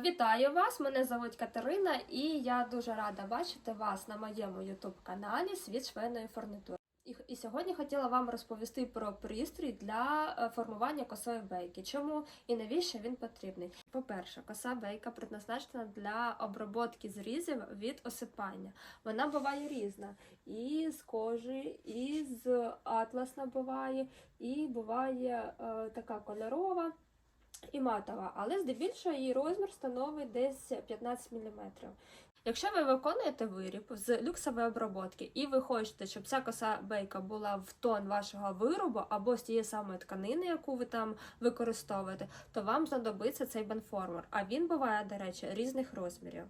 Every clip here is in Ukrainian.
Вітаю вас! Мене звуть Катерина, і я дуже рада бачити вас на моєму youtube каналі Світ швейної фурнітури. І, і сьогодні хотіла вам розповісти про пристрій для е, формування косої бейки. Чому і навіщо він потрібний? По-перше, коса бейка предназначена для обробки зрізів від осипання. Вона буває різна. І з кожи, і з атласна буває, і буває е, така кольорова і матова, але здебільшого її розмір становить десь 15 мм. Якщо ви виконуєте виріб з люксової обробки і ви хочете, щоб ця коса бейка була в тон вашого виробу або з тієї самої тканини, яку ви там використовуєте, то вам знадобиться цей бенформер. А він буває, до речі, різних розмірів.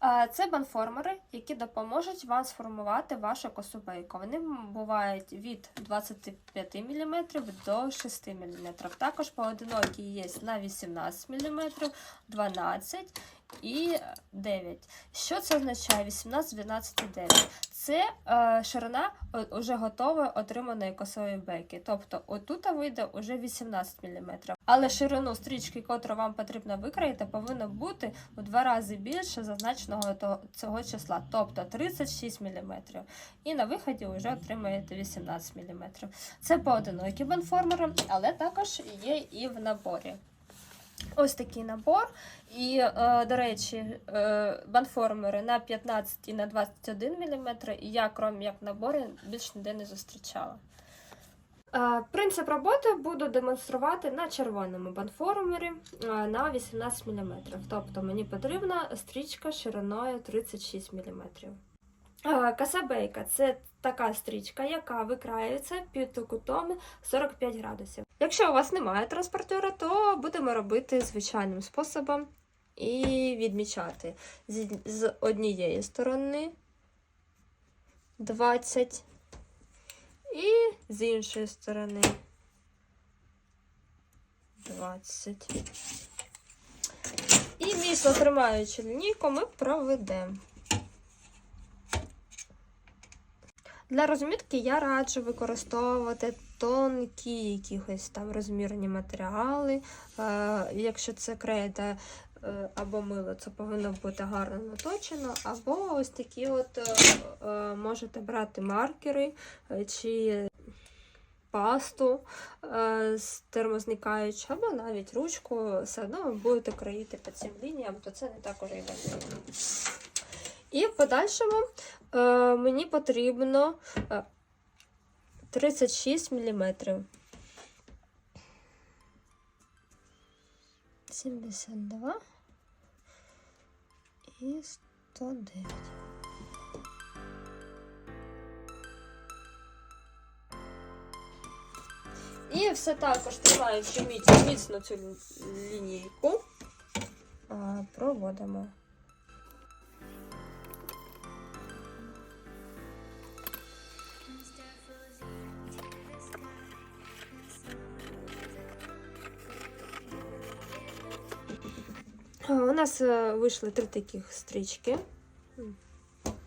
А, Це банформери, які допоможуть вам сформувати вашу косубейку. Вони бувають від 25 мм до 6 мм. Також поодинокі є на 18 мм, 12 і 9. Що це означає? 18, 12 і 9. Це е, ширина вже готової отриманої косової бейки. Тобто отут вийде вже 18 мм. Але ширину стрічки, котру вам потрібно викроїти, повинно бути у два рази більше зазначеного цього числа, тобто 36 мм. І на виході вже отримаєте 18 мм. Це поодинокі банформери, але також є і в наборі. Ось такий набор. І, е, до речі, е, банформери на 15 і на 21 мм, і я, крім як наборі, більш ніде не зустрічала. Е, Принцип роботи буду демонструвати на червоному банформері на 18 мм. Тобто мені потрібна стрічка шириною 36 мм. Касабейка це така стрічка, яка викраюється під кутом 45 градусів. Якщо у вас немає транспортера, то будемо робити звичайним способом і відмічати з, однієї сторони 20 і з іншої сторони 20. І міцно тримаючи лінійку, ми проведемо. Для розмітки я раджу використовувати тонкі якісь там розмірні матеріали. Е, якщо це крейда е, або мило, це повинно бути гарно наточено, або ось такі от е, е, можете брати маркери е, чи пасту е, з термозникаючу, або навіть ручку, все одно ви будете кроїти по цим лініям, то це не так уже і важливо. І в подальшому е, мені потрібно е, 36 мм. 72 і 109. І все також тримаючи міцно цю лінійку, проводимо. У нас е, вийшли три таких стрічки. М,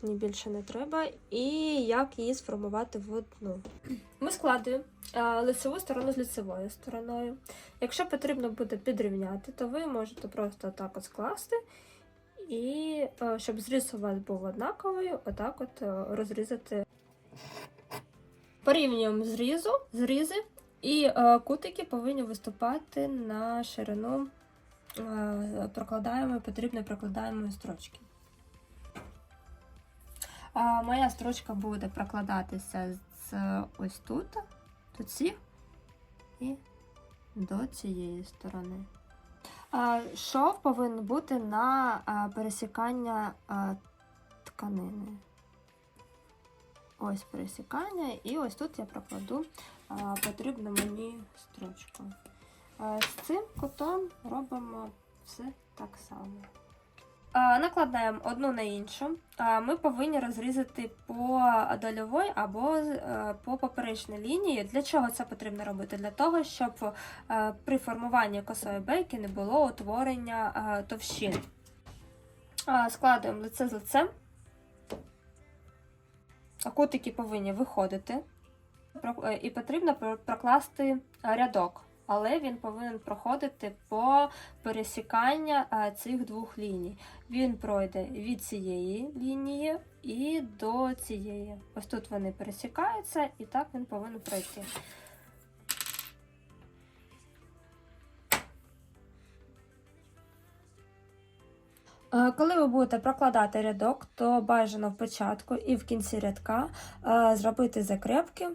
Ні більше не треба. І як її сформувати в одну. Ми складуємо е, лицеву сторону з лицевою стороною. Якщо потрібно буде підрівняти, то ви можете просто так от скласти. І е, щоб зріз у вас був однаковий, отак от розрізати. Порівнюємо зрізу, зрізи, і е, кутики повинні виступати на ширину е, прокладаємо потрібно прокладаємо строчки. А, моя строчка буде прокладатися з ось тут, до цих і до цієї сторони. Шов повинен бути на пересікання тканини. Ось пересікання, і ось тут я прокладу потрібну мені строчку. З цим кутом робимо все так само. Накладаємо одну на іншу. Ми повинні розрізати по дольовій або е, по поперечній лінії. Для чого це потрібно робити? Для того, щоб е, при формуванні косої бейки не було утворення е, товщин. Складуємо лице з лицем. Кутики повинні виходити. Е, І потрібно прокласти рядок але він повинен проходити по пересікання е, цих двох ліній. Він пройде від цієї лінії і до цієї. Ось тут вони пересікаються, і так він повинен пройти. Коли ви будете прокладати рядок, то бажано в початку і в кінці рядка е, зробити закрепки,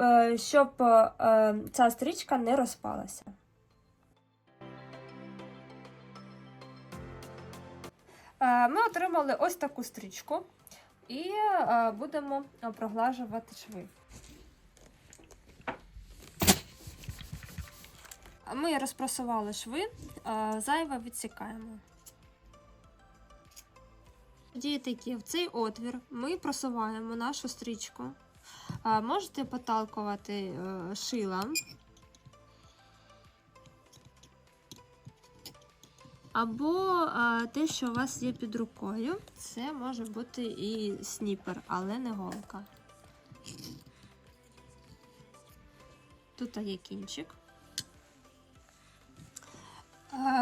е, щоб е, ця стрічка не розпалася. Е, Ми отримали ось таку стрічку і е, будемо е, проглажувати шви. Ми розпрасували шви, е, зайве відсікаємо. Дії такі, в цей отвір ми просуваємо нашу стрічку. Можете поталкувати е, шилом. Або е, те, що у вас є під рукою. Це може бути і сніпер, але не голка. Тут є кінчик.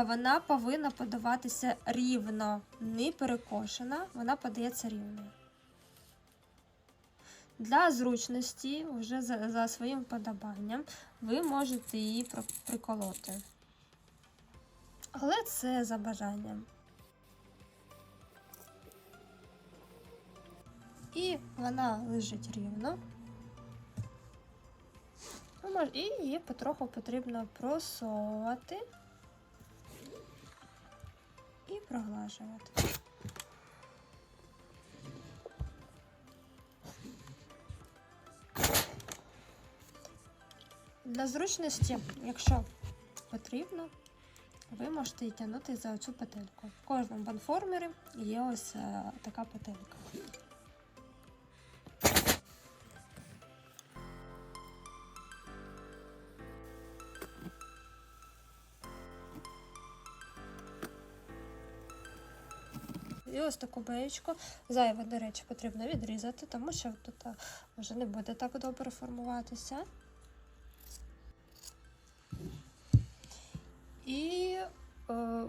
Вона повинна подаватися рівно, не перекошена, вона подається рівно. Для зручності, вже за, за своїм подобанням, ви можете її приколоти. Але це за бажанням. І вона лежить рівно. Ну, І її потроху потрібно просовувати проглажувати. Для зручності, якщо потрібно, ви можете і тягнути за цю петельку. В кожному банформері є ось е, така петелька. І ось таку беєчку. Зайве, до речі, потрібно відрізати, тому що тут вже не буде так добре формуватися. І е,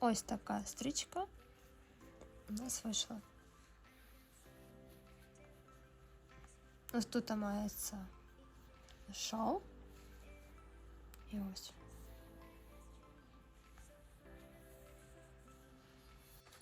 ось така стрічка у нас вийшла. Ось тут мається шов. І ось.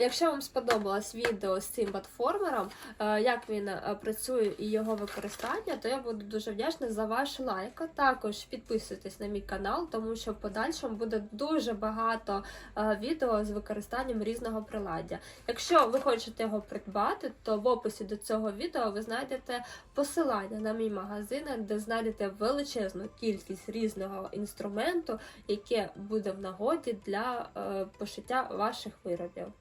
Якщо вам сподобалось відео з цим платформером, е, як він е, працює і його використання, то я буду дуже вдячна за ваш лайк. Також підписуйтесь на мій канал, тому що в подальшому буде дуже багато е, відео з використанням різного приладдя. Якщо ви хочете його придбати, то в описі до цього відео ви знайдете посилання на мій магазин, де знайдете величезну кількість різного інструменту, яке буде в нагоді для пошиття ваших виробів.